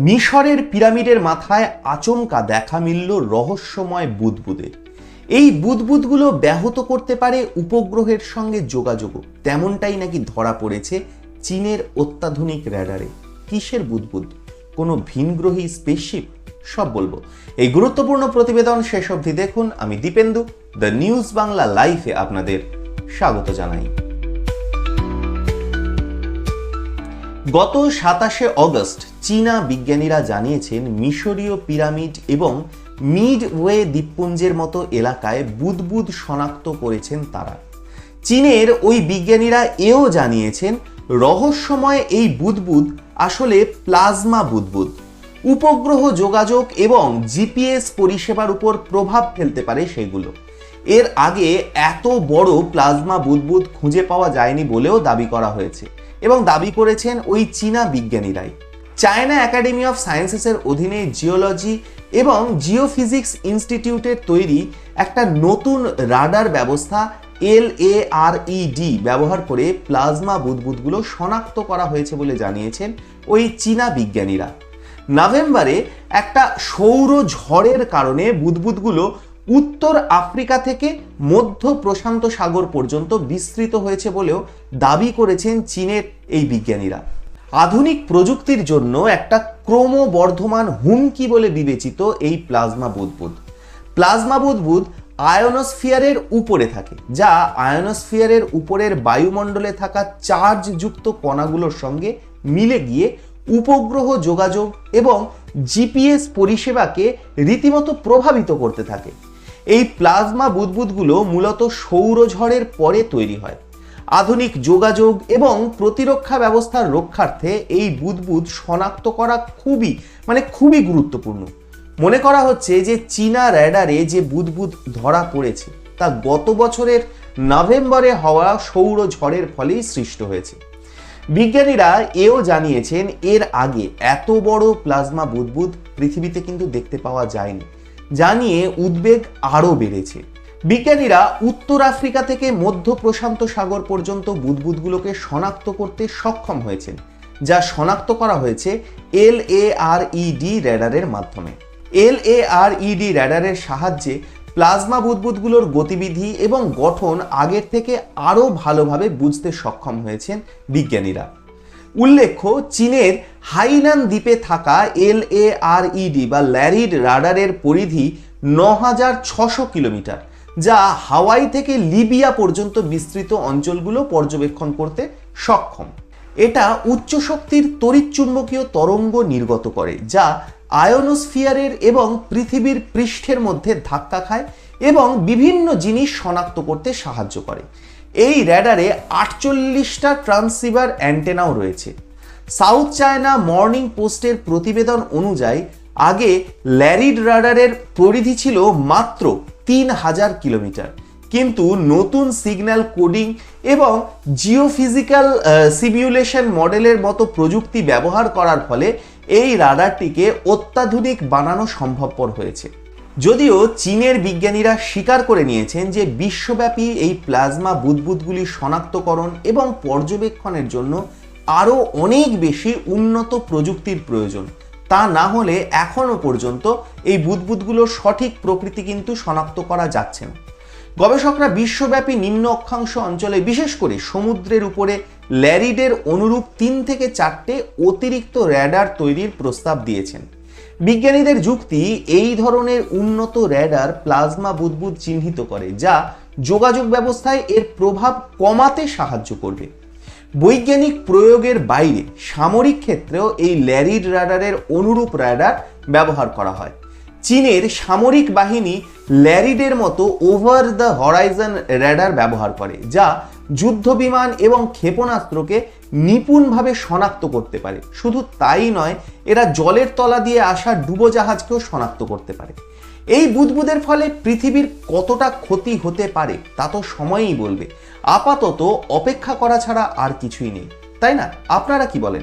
মিশরের পিরামিডের মাথায় আচমকা দেখা মিলল রহস্যময় বুদবুদের এই বুদবুদগুলো ব্যাহত করতে পারে উপগ্রহের সঙ্গে যোগাযোগও। তেমনটাই নাকি ধরা পড়েছে চীনের অত্যাধুনিক র্যাডারে কিসের বুদবুদ? কোনো ভিনগ্রহী স্পেসশিপ সব বলব। এই গুরুত্বপূর্ণ প্রতিবেদন শেষ অবধি দেখুন। আমি দীপেন্দু দ্য নিউজ বাংলা লাইফে আপনাদের স্বাগত জানাই। গত সাতাশে অগস্ট চীনা বিজ্ঞানীরা জানিয়েছেন, মিশরীয় পিরামিড এবং মিড ওয়ে দ্বীপপুঞ্জের মতো এলাকায় বুদবুদ শনাক্ত করেছেন তারা। চীনের ওই বিজ্ঞানীরা এও জানিয়েছেন, রহস্যময় এই বুদবুদ আসলে প্লাজমা বুদবুদ। উপগ্রহ যোগাযোগ এবং জিপিএস পরিষেবার উপর প্রভাব ফেলতে পারে সেগুলো। এর আগে এত বড় প্লাজমা বুদবুদ খুঁজে পাওয়া যায়নি বলেও দাবি করা হয়েছে এবং দাবি করেছেন ওই চীনা বিজ্ঞানীরাই। চায়না একাডেমি অফ সায়েন্সেসের অধীনে জিওলজি এবং জিওফিজিক্স ইনস্টিটিউটের তৈরি একটা নতুন রাডার ব্যবস্থা, এল এ আর ইডি ব্যবহার করে প্লাজমা বুদবুদগুলো শনাক্ত করা হয়েছে বলে জানিয়েছেন ওই চীনা বিজ্ঞানীরা। নভেম্বরে একটা সৌর ঝড়ের কারণে বুদবুদগুলো উত্তর আফ্রিকা থেকে মধ্য প্রশান্ত সাগর পর্যন্ত বিস্তৃত হয়েছে বলেও দাবি করেছেন চীনের এই বিজ্ঞানীরা। আধুনিক প্রযুক্তির জন্য একটা ক্রমবর্ধমান হুমকি বলে বিবেচিত এই প্লাজমা বুদবুদ প্লাজমা বুদবুদ আয়নোস্ফিয়ারের উপরে থাকে, যা আয়নোস্ফিয়ারের উপরের বায়ুমণ্ডলে থাকা চার্জযুক্ত কণাগুলোর সঙ্গে মিলে গিয়ে উপগ্রহ যোগাযোগ এবং জিপিএস পরিষেবাকে রীতিমতো প্রভাবিত করতে থাকে। এই প্লাজমা বুদবুদগুলো মূলত সৌরঝড়ের পরে তৈরি হয়। আধুনিক যোগাযোগ এবং প্রতিরক্ষা ব্যবস্থার রক্ষার্থে এই বুদবুদ শনাক্ত করা খুবই মানে খুবই গুরুত্বপূর্ণ। মনে করা হচ্ছে যে চীনা র্যাডারে যে বুদবুদ ধরা পড়েছে, তা গত বছরের নভেম্বরে হওয়া সৌর ঝড়ের ফলেই সৃষ্ট হয়েছে। বিজ্ঞানীরা এও জানিয়েছেন, এর আগে এত বড় প্লাজমা বুদবুদ পৃথিবীতে কিন্তু দেখতে পাওয়া যায়নি। জানিয়ে উদ্বেগ আরও বেড়েছে। বিজ্ঞানীরা উত্তর আফ্রিকা থেকে মধ্য প্রশান্ত সাগর পর্যন্ত বুদবুদগুলোকে শনাক্ত করতে সক্ষম হয়েছেন, যা শনাক্ত করা হয়েছে এল এ আর ইডি র্যাডারের মাধ্যমে। এল এ আর ইডি র্যাডারের সাহায্যে প্লাজমা বুদবুদগুলোর গতিবিধি এবং গঠন আগের থেকে আরও ভালোভাবে বুঝতে সক্ষম হয়েছেন বিজ্ঞানীরা। উল্লেখ্য, চীনের হাইনান দ্বীপে থাকা এল এ আর ইডি বা ল্যারিড রাডারের পরিধি ন হাজার ছশো কিলোমিটার। যা হাওয়াই থেকে লিবিয়া পর্যন্ত বিস্তৃত অঞ্চলগুলো পর্যবেক্ষণ করতে সক্ষম। এটা উচ্চ শক্তির তড়িৎচুম্বকীয় তরঙ্গ নির্গত করে, যা আয়নোস্ফিয়ারের এবং পৃথিবীর পৃষ্ঠের মধ্যে ধাক্কা খায় এবং বিভিন্ন জিনিস শনাক্ত করতে সাহায্য করে। এই র্যাডারে আটচল্লিশটা ট্রান্সিভার অ্যান্টেনাও রয়েছে। সাউথ চায়না মর্নিং পোস্টের প্রতিবেদন অনুযায়ী, আগে ল্যারিড রাডারের পরিধি ছিল মাত্র তিন হাজার কিলোমিটার। কিন্তু নতুন সিগন্যাল কোডিং এবং জিওফিজিক্যাল সিমিউলেশন মডেলের মতো প্রযুক্তি ব্যবহার করার ফলে এই রাডারটিকে অত্যাধুনিক বানানো সম্ভবপর হয়েছে। যদিও চীনের বিজ্ঞানীরা স্বীকার করে নিয়েছেন যে বিশ্বব্যাপী এই প্লাজমা বুদবুদগুলি শনাক্তকরণ এবং পর্যবেক্ষণের জন্য আরও অনেক বেশি উন্নত প্রযুক্তির প্রয়োজন। তা না হলে এখনও পর্যন্ত এই বুদবুদগুলোর সঠিক প্রকৃতি কিন্তু শনাক্ত করা যাচ্ছে না। গবেষকরা বিশ্বব্যাপী নিম্ন অক্ষাংশ অঞ্চলে, বিশেষ করে সমুদ্রের উপরে, ল্যারিডের অনুরূপ তিন থেকে চারটে অতিরিক্ত র্যাডার তৈরির প্রস্তাব দিয়েছেন। বিজ্ঞানীদের যুক্তি, এই ধরনের উন্নত র্যাডার প্লাজমা বুদবুদ চিহ্নিত করে, যা যোগাযোগ ব্যবস্থায় এর প্রভাব কমাতে সাহায্য করবে। বৈজ্ঞানিক প্রয়োগের বাইরে সামরিক ক্ষেত্রেও এই ল্যারিড রাডারের অনুরূপ রাডার ব্যবহার করা হয়। চীনের সামরিক বাহিনী ল্যারিডের মতো ওভার দ্য হরাইজন র্যাডার ব্যবহার করে, যা যুদ্ধ বিমান এবং ক্ষেপণাস্ত্রকে নিপুণভাবে শনাক্ত করতে পারে। শুধু তাই নয়, এরা জলের তলা দিয়ে আসা ডুবোজাহাজকেও শনাক্ত করতে পারে। এই বুদবুদের ফলে পৃথিবীর কতটা ক্ষতি হতে পারে, তা তো সময়ই বলবে। আপাতত অপেক্ষা করা ছাড়া আর কিছুই নেই। তাই না? আপনারা কি বলেন?